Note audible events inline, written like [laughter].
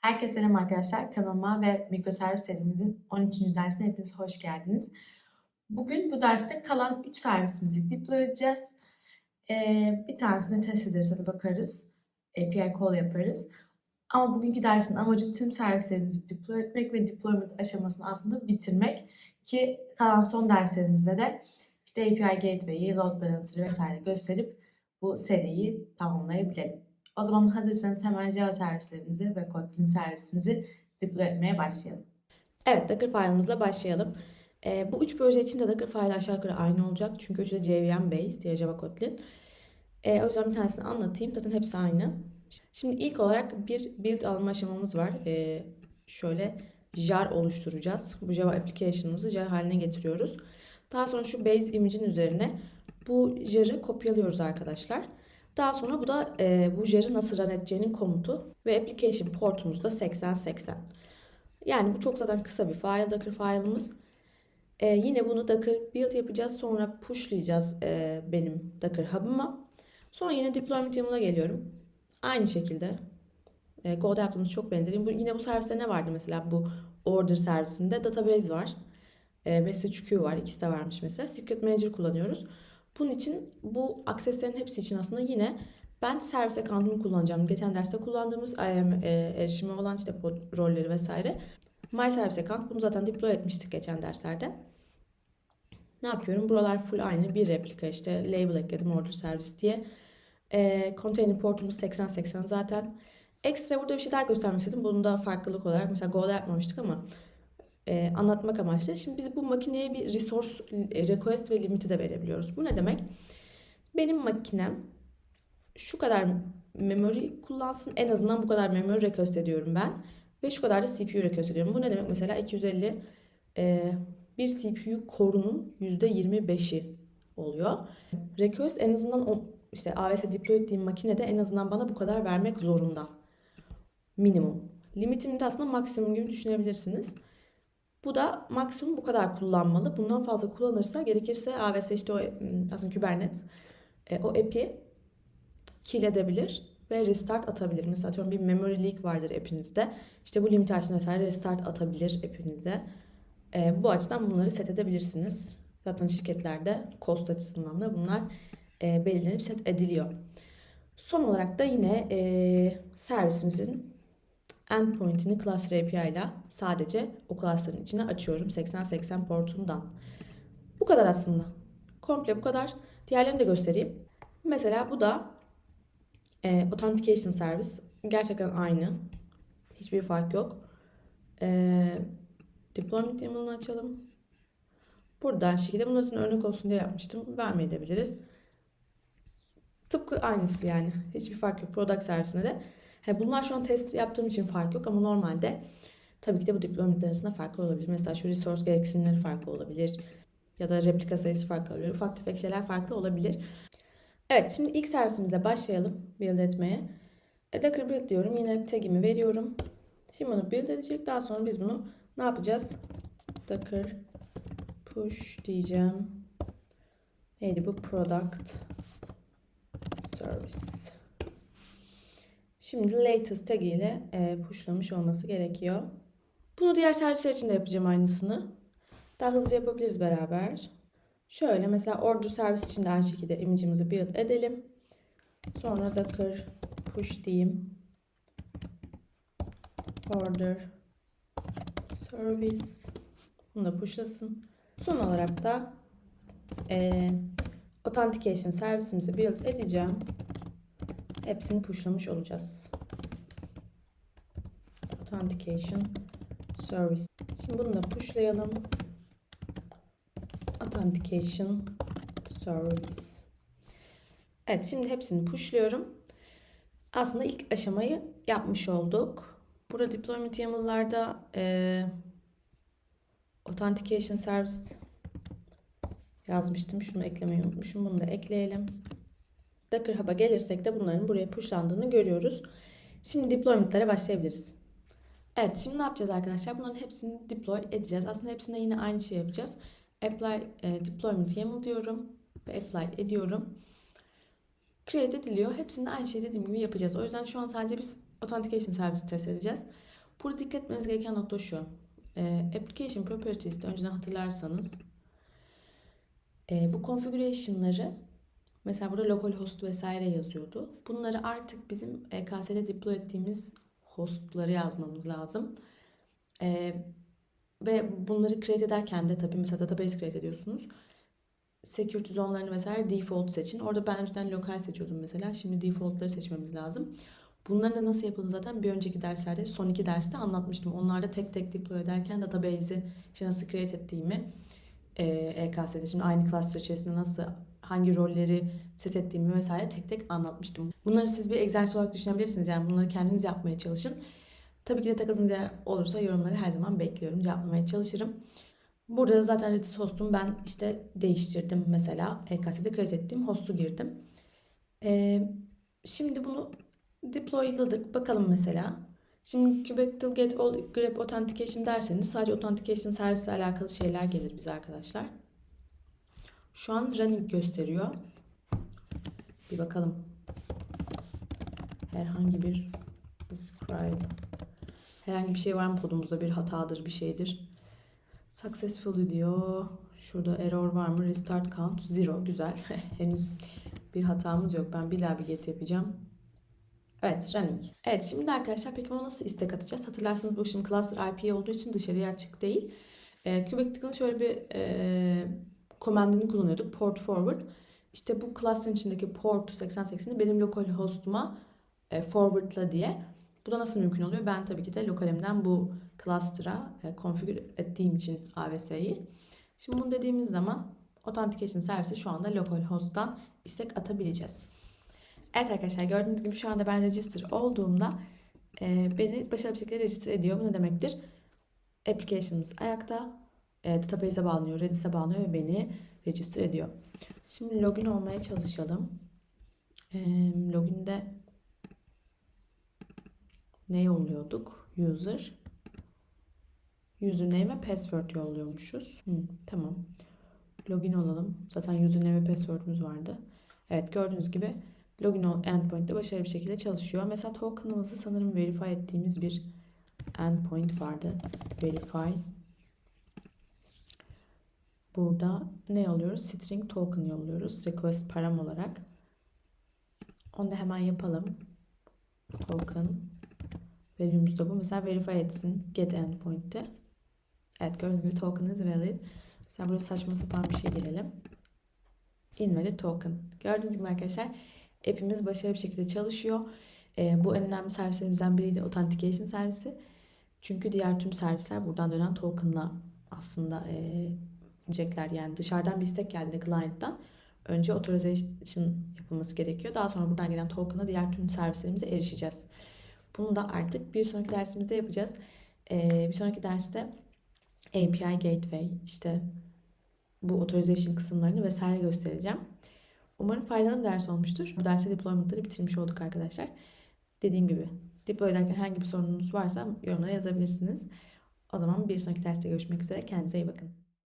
Herkese selam arkadaşlar. Kanalıma ve mikroservis serimizin 13. dersine hepiniz hoş geldiniz. Bugün bu derste kalan 3 servisimizi deploy edeceğiz. Ee, bir tanesini test ederiz, hadi bakarız. API call yaparız. Ama bugünkü dersin amacı tüm servislerimizi deploy etmek ve deployment aşamasını aslında bitirmek. Ki kalan son derslerimizde de işte API Gateway'i, Load Balancer'ı vesaire gösterip bu seriyi tamamlayabilelim. O zaman hazırsanız hemen Java servislerimizi ve Kotlin servisimizi deploy etmeye başlayalım. Evet, Docker file'ımızla başlayalım. Ee, bu üç proje için de Docker file aşağı yukarı aynı olacak. Çünkü üçü de JVM based ya Java Kotlin. Ee, o yüzden bir tanesini anlatayım. Zaten hepsi aynı. Şimdi ilk olarak bir build alma aşamamız var. Ee, şöyle jar oluşturacağız. Bu Java application'ımızı jar haline getiriyoruz. Daha sonra şu base image'in üzerine bu jar'ı kopyalıyoruz arkadaşlar. Daha sonra bu da e, bu jar'ı nasıl run edeceğinin komutu ve application portumuz da 8080. Yani bu çok zaten kısa bir file, Docker file'ımız. E, yine bunu Docker build yapacağız. Sonra pushlayacağız e, benim Docker hub'ıma. Sonra yine deployment YAML'a geliyorum. Aynı şekilde. E, Go'da yaptığımız çok benzer. Bu, yine bu serviste ne vardı mesela bu order servisinde? Database var. E, message queue var. İkisi de varmış mesela. Secret Manager kullanıyoruz. Bunun için bu akseslerin hepsi için aslında yine ben servis account'umu kullanacağım. Geçen derste kullandığımız IAM e, erişimi olan işte rolleri vesaire. My Service Account bunu zaten deploy etmiştik geçen derslerde. Ne yapıyorum? Buralar full aynı. Bir replika işte label ekledim order servis diye. E, container portumuz 8080 zaten. Ekstra burada bir şey daha göstermek istedim. Bunun da farklılık olarak mesela Go'da yapmamıştık ama e, anlatmak amaçlı. Şimdi biz bu makineye bir resource e, request ve limit'i de verebiliyoruz. Bu ne demek? Benim makinem şu kadar memory kullansın. En azından bu kadar memory request ediyorum ben. Ve şu kadar da CPU request ediyorum. Bu ne demek? Mesela 250 e, bir CPU korunun %25'i oluyor. Request en azından o, işte AWS deploy ettiğim makinede en azından bana bu kadar vermek zorunda. Minimum. Limitimi de aslında maksimum gibi düşünebilirsiniz. Bu da maksimum bu kadar kullanmalı. Bundan fazla kullanırsa gerekirse AWS işte o aslında Kubernetes o app'i kill edebilir ve restart atabilir. Mesela atıyorum bir memory leak vardır app'inizde. İşte bu limit açtığında mesela restart atabilir app'inize. E, bu açıdan bunları set edebilirsiniz. Zaten şirketlerde cost açısından da bunlar e, belirlenip set ediliyor. Son olarak da yine e, servisimizin endpoint'ini Cluster API ile sadece o cluster'ın içine açıyorum 8080 portundan. Bu kadar aslında. Komple bu kadar. Diğerlerini de göstereyim. Mesela bu da e, Authentication Service. Gerçekten aynı. Hiçbir fark yok. E, deployment YAML'ını açalım. Buradan şekilde bunun için örnek olsun diye yapmıştım. Vermeyebiliriz. Tıpkı aynısı yani. Hiçbir fark yok. Product servisinde de. He, bunlar şu an test yaptığım için fark yok ama normalde tabii ki de bu deployment arasında farklı olabilir. Mesela şu resource gereksinimleri farklı olabilir. Ya da replika sayısı farklı olabilir. Ufak tefek şeyler farklı olabilir. Evet şimdi ilk servisimize başlayalım build etmeye. E, build diyorum. Yine tagimi veriyorum. Şimdi bunu build edecek. Daha sonra biz bunu ne yapacağız? Docker push diyeceğim. Neydi bu? Product service. Şimdi latest tag ile e, pushlamış olması gerekiyor. Bunu diğer servisler için de yapacağım aynısını. Daha hızlı yapabiliriz beraber. Şöyle mesela order servis için de aynı şekilde image'imizi build edelim. Sonra docker push diyeyim. Order service. Bunu da pushlasın. Son olarak da e, authentication servisimizi build edeceğim. Hepsini pushlamış olacağız. Authentication service. Şimdi bunu da pushlayalım. Authentication service. Evet şimdi hepsini pushluyorum. Aslında ilk aşamayı yapmış olduk. Burada deployment YAML'larda e, Authentication Service yazmıştım. Şunu eklemeyi unutmuşum. Bunu da ekleyelim. Docker Hub'a gelirsek de bunların buraya pushlandığını görüyoruz. Şimdi deployment'lara başlayabiliriz. Evet şimdi ne yapacağız arkadaşlar? Bunların hepsini deploy edeceğiz. Aslında hepsinde yine aynı şey yapacağız. Apply e, deployment YAML diyorum ve apply ediyorum. Create ediliyor. Hepsinde aynı şey dediğim gibi yapacağız. O yüzden şu an sadece biz Authentication servisi test edeceğiz. Burada dikkat etmeniz gereken nokta şu. Ee, application Properties'te önceden hatırlarsanız e, bu configuration'ları mesela burada localhost vesaire yazıyordu. Bunları artık bizim EKS'de deploy ettiğimiz hostları yazmamız lazım. Ee, ve bunları create ederken de tabii mesela database create ediyorsunuz. Security zone'larını vesaire default seçin. Orada ben önceden lokal seçiyordum mesela. Şimdi default'ları seçmemiz lazım. Bunların da nasıl yapıldığını zaten bir önceki derslerde, son iki derste anlatmıştım. Onlarda tek tek deploy ederken database'i işte nasıl create ettiğimi e, EKS'de şimdi aynı cluster içerisinde nasıl hangi rolleri set ettiğimi vesaire tek tek anlatmıştım. Bunları siz bir egzersiz olarak düşünebilirsiniz. Yani bunları kendiniz yapmaya çalışın. Tabii ki de takıldığınız yer olursa yorumları her zaman bekliyorum. Cevaplamaya çalışırım. Burada da zaten Redis hostum ben işte değiştirdim mesela. EKS'de create ettiğim hostu girdim. Ee, şimdi bunu deployladık. Bakalım mesela. Şimdi Kubernetes Get All Grep Authentication derseniz sadece Authentication servisiyle alakalı şeyler gelir bize arkadaşlar. Şu an running gösteriyor. Bir bakalım. Herhangi bir describe herhangi bir şey var mı kodumuzda bir hatadır bir şeydir. Successful diyor. Şurada error var mı? Restart count zero. Güzel. [laughs] Henüz bir hatamız yok. Ben bir daha bir get yapacağım. Evet running. Evet şimdi arkadaşlar peki bunu nasıl istek atacağız? Hatırlarsanız bu şimdi cluster IP olduğu için dışarıya açık değil. E, Kubectical'ın şöyle bir e, komandını kullanıyorduk. Port forward. İşte bu cluster'ın içindeki port 8080'i benim lokal host'uma e, forwardla diye. Bu da nasıl mümkün oluyor? Ben tabii ki de lokalimden bu cluster'a e, configure ettiğim için AWS'yi. Şimdi bunu dediğimiz zaman Authentication servisi şu anda localhost'tan istek atabileceğiz. Evet arkadaşlar gördüğünüz gibi şu anda ben register olduğumda e, beni başarılı bir şekilde register ediyor. Bu ne demektir? Application'ımız ayakta, e, database'e bağlanıyor, Redis'e bağlanıyor ve beni register ediyor. Şimdi login olmaya çalışalım. E, login'de ne yolluyorduk? User username ve password yolluyormuşuz. Hı, tamam. Login olalım. Zaten username ve password'ümüz vardı. Evet gördüğünüz gibi login endpoint'te başarılı bir şekilde çalışıyor. Mesela token'ımızı sanırım verify ettiğimiz bir endpoint vardı. Verify. Burada ne yolluyoruz? String token yolluyoruz. Request param olarak. Onu da hemen yapalım. Token. Value'muz bu. Mesela verify etsin get endpoint'te. Evet gördüğünüz gibi token is valid. Mesela burada saçma sapan bir şey girelim. Invalid token. Gördüğünüz gibi arkadaşlar app'imiz başarılı bir şekilde çalışıyor. Ee, bu en önemli servislerimizden biriydi Authentication servisi. Çünkü diğer tüm servisler buradan dönen token'la aslında e, diyecekler. Yani dışarıdan bir istek geldiğinde client'tan önce authorization yapılması gerekiyor. Daha sonra buradan gelen token'a diğer tüm servislerimize erişeceğiz. Bunu da artık bir sonraki dersimizde yapacağız. Ee, bir sonraki derste API Gateway, işte bu authorization kısımlarını vesaire göstereceğim. Umarım faydalı bir ders olmuştur. Bu derste deployment'ları bitirmiş olduk arkadaşlar. Dediğim gibi deploy ederken herhangi bir sorununuz varsa yorumlara yazabilirsiniz. O zaman bir sonraki derste görüşmek üzere. Kendinize iyi bakın.